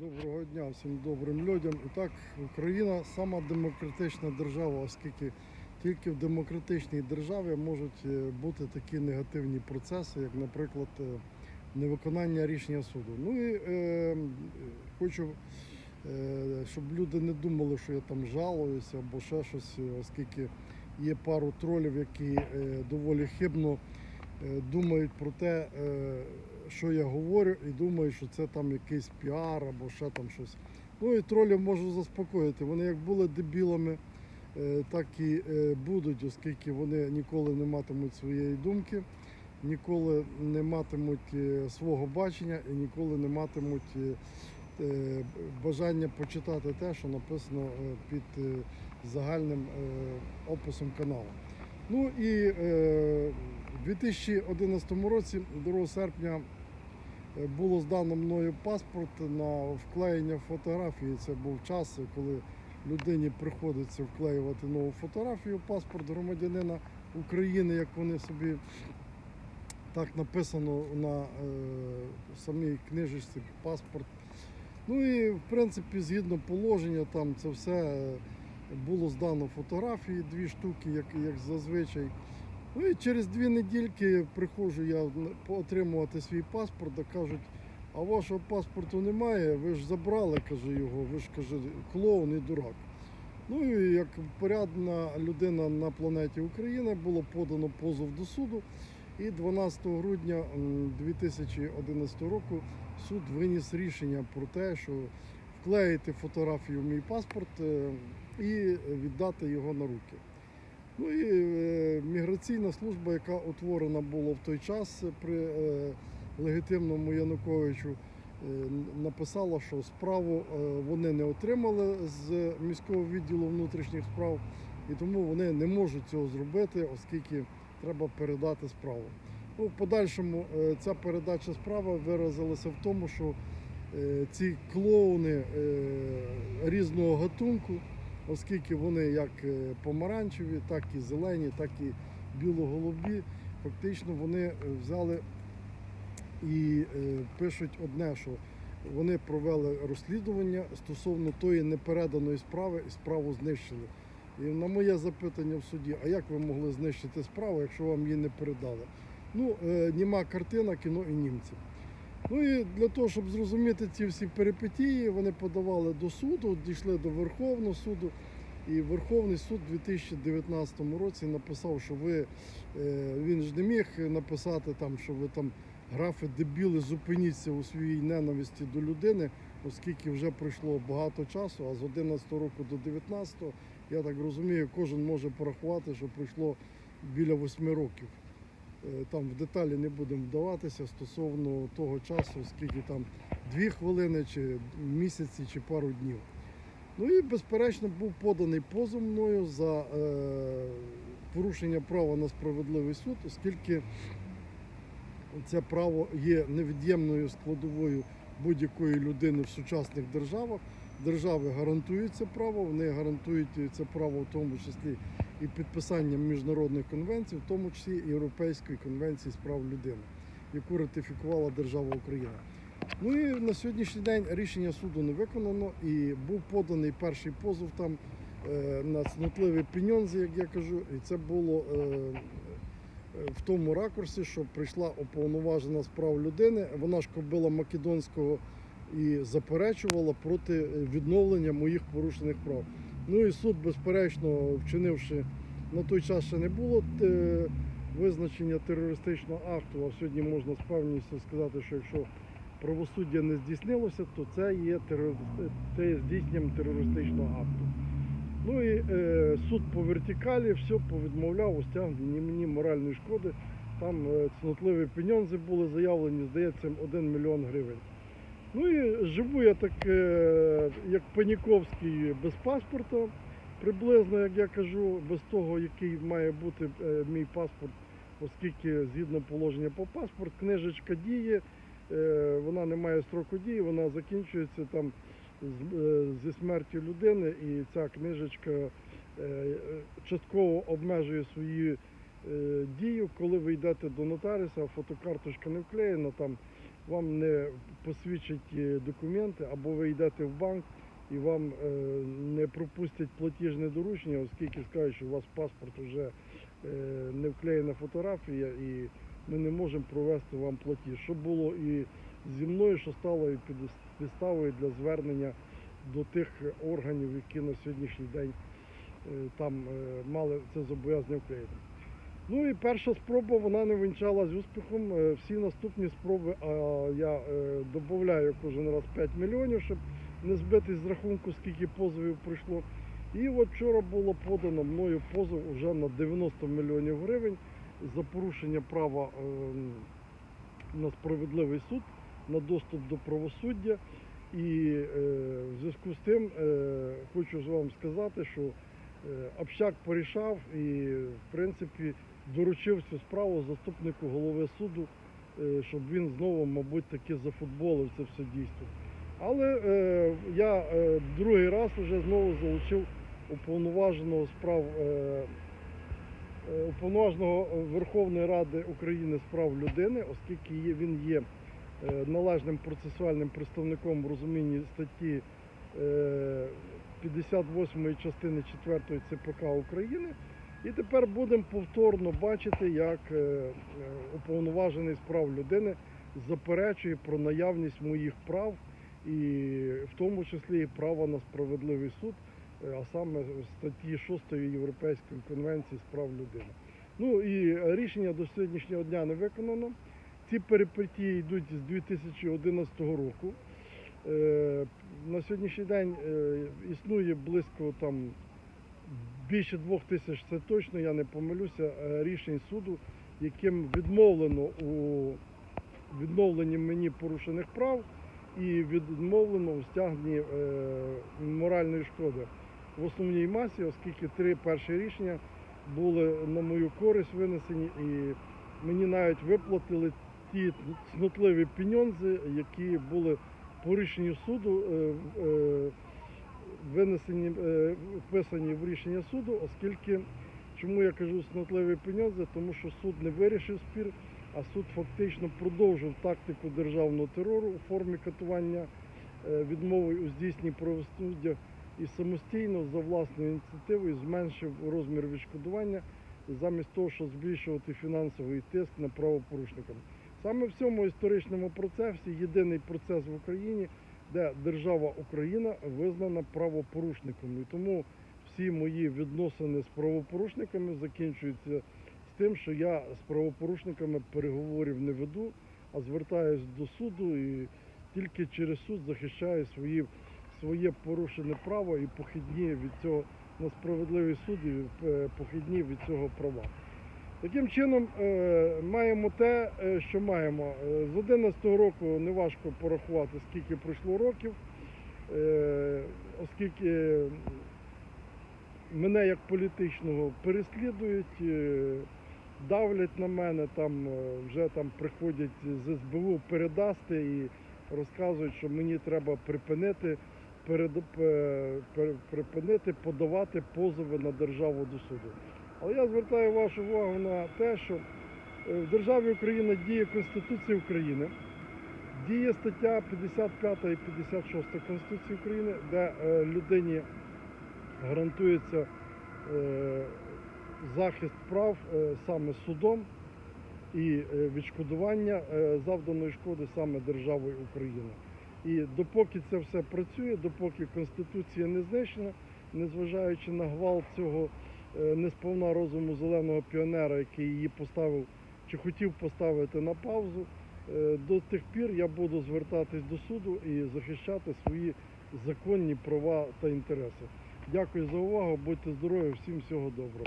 Доброго дня всім добрим людям. І так, Україна сама демократична держава, оскільки тільки в демократичній державі можуть е, бути такі негативні процеси, як, наприклад, е, невиконання рішення суду. Ну і е, хочу, е, щоб люди не думали, що я там жалуюся або ще щось, оскільки є пару тролів, які е, доволі хибно е, думають про те, е, що я говорю, і думають, що це там якийсь піар або ще там щось. Ну і тролів можу заспокоїти. Вони як були дебілами, е, так і е, будуть, оскільки вони ніколи не матимуть своєї думки, ніколи не матимуть е, свого бачення і ніколи не матимуть бажання почитати те, що написано під загальним описом каналу. Ну і в 2011 році, 2 серпня, було здано мною паспорт на вклеєння фотографії. Це був час, коли людині приходиться вклеювати нову фотографію, паспорт громадянина України, як вони собі так написано на е, самій книжечці паспорт. Ну і в принципі, згідно положення, там це все е, було здано фотографії, дві штуки, як, як зазвичай. Ну і через дві недільки приходжу я отримувати свій паспорт, а кажуть, а вашого паспорту немає, ви ж забрали, каже його, ви ж каже, клоун і дурак. Ну і як порядна людина на планеті Україна було подано позов до суду. І 12 грудня 2011 року суд виніс рішення про те, що вклеїти фотографію в мій паспорт е, і віддати його на руки. Ну і е, міграційна служба, яка утворена була в той час при е, легітимному Януковичу, е, написала, що справу вони не отримали з міського відділу внутрішніх справ, і тому вони не можуть цього зробити, оскільки треба передати справу. Ну, в подальшому ця передача справи виразилася в тому, що ці клоуни різного гатунку, оскільки вони як е, помаранчеві, так і зелені, так і білоголубі, фактично вони е, взяли і е, пишуть одне, що вони провели розслідування стосовно тої непереданої справи і справу знищили. І на моє запитання в суді, а як ви могли знищити справу, якщо вам її не передали? Ну, німа картина, кіно і німці. Ну і для того, щоб зрозуміти ці всі перипетії, вони подавали до суду, дійшли до Верховного суду. І Верховний суд у 2019 році написав, що ви е, він ж не міг написати там, що ви там графи дебіли, зупиніться у своїй ненависті до людини, оскільки вже пройшло багато часу, а з 11 року до 19, я так розумію, кожен може порахувати, що пройшло біля 8 років. Е, Там в деталі не будемо вдаватися стосовно того часу, скільки там дві хвилини, чи місяці, чи пару днів. Ну і безперечно був поданий позов мною за е, порушення права на справедливий суд, оскільки це право є невід'ємною складовою будь-якої людини в сучасних державах. Держави гарантують це право, вони гарантують це право в тому числі і підписанням міжнародних конвенцій, в тому числі Європейської конвенції з прав людини, яку ратифікувала держава Україна. Ну і на сьогоднішній день рішення суду не виконано і був поданий перший позов там е, на цнотливі пеньонзи, як я кажу, і це було е, в тому ракурсі, що прийшла уповноважена з прав людини. Вона ж кобила Македонського і заперечувала проти відновлення моїх порушених прав. Ну і суд, безперечно, вчинивши на той час ще не було е, визначення терористичного акту, а сьогодні можна з певністю сказати, що якщо правосуддя не здійснилося, то це є здійсненням терористичного акту. Ну і е, суд по вертикалі все повідмовляв у мені моральної шкоди. Там е, цнотливі пеньонзи були заявлені, здається, 1 мільйон гривень. Ну і живу я так, е, як Паніковський без паспорта, приблизно, як я кажу, без того, який має бути е, мій паспорт, оскільки згідно положення по паспорт, книжечка діє, е, вона не має строку дії, вона закінчується там зі смертю людини, і ця книжечка частково обмежує свою дію, коли ви йдете до нотаріуса, фотокарточка не вклеєна, там вам не посвідчать е, документи, або ви йдете в банк і вам е, не пропустять платіжне доручення, оскільки скажуть, що у вас паспорт вже е, не вклеєна фотографія і ми не можемо провести вам платіж. Що було і зі мною, що стало і підставою для звернення до тих органів, які на сьогоднішній день там мали це зобов'язання вклеїти. Ну і перша спроба вона не вінчалась успіхом. Е, Всі наступні спроби а я е, додаю кожен раз 5 мільйонів, щоб не збити з рахунку, скільки позовів прийшло. І от вчора було подано мною позов вже на 90 мільйонів гривень за порушення права ем, на справедливий суд, на доступ до правосуддя. І е, в зв'язку з тим е, хочу вам сказати, що е, общак порішав і, в принципі, доручив цю справу заступнику голови суду, е, щоб він знову, мабуть, таки зафутболив це все дійство. Але е, я е, другий раз вже знову залучив уповноваженого справ е, е, уповноваженого Верховної Ради України з прав людини, оскільки є, він є е, належним процесуальним представником в розумінні статті е, 58 частини 4 ЦПК України. І тепер будемо повторно бачити, як е, е, уповноважений з прав людини заперечує про наявність моїх прав, і в тому числі і право на справедливий суд, е, а саме статті 6 Європейської конвенції з прав людини. Ну і рішення до сьогоднішнього дня не виконано. Ці перипетії йдуть з 2011 року. На сьогоднішній день існує близько там більше двох тисяч, це точно, я не помилюся, е, рішень суду, яким відмовлено у відновленні мені порушених прав і відмовлено у стягненні е, моральної шкоди в основній масі, оскільки три перші рішення були на мою користь винесені, і мені навіть виплатили ті цнотливі пеньонзи, які були по рішенню суду е, винесені, е, вписані в рішення суду, оскільки, чому я кажу снотливі пеньози, тому що суд не вирішив спір, а суд фактично продовжив тактику державного терору у формі катування е, відмови у здійсненні правосуддя і самостійно за власною ініціативою зменшив розмір відшкодування замість того, щоб збільшувати фінансовий тиск на правопорушникам. Саме в цьому історичному процесі єдиний процес в Україні, де держава Україна визнана правопорушником. І тому всі мої відносини з правопорушниками закінчуються з тим, що я з правопорушниками переговорів не веду, а звертаюся до суду і тільки через суд захищаю свої, своє порушене право і похідні від цього на справедливий суд і е, похідні від цього права. Таким чином е, маємо те, е, що маємо. Е, З 11 року неважко порахувати, скільки пройшло років, оскільки мене як політичного переслідують, давлять на мене, там вже там приходять з СБУ передасти і розказують, що мені треба припинити, перед, пе- пер- припинити подавати позови на державу до суду. Але я звертаю вашу увагу на те, що е, в державі Україна діє Конституція України, діє стаття 55 і 56 Конституції України, де е, людині гарантується е, захист прав саме судом і відшкодування завданої шкоди саме державою України. І допоки це все працює, допоки Конституція не знищена, незважаючи на гвалт цього е, несповна розуму зеленого піонера, який її поставив чи хотів поставити на паузу, е, до тих пір я буду звертатись до суду і захищати свої законні права та інтереси. Дякую за увагу, будьте здорові, всім всього доброго.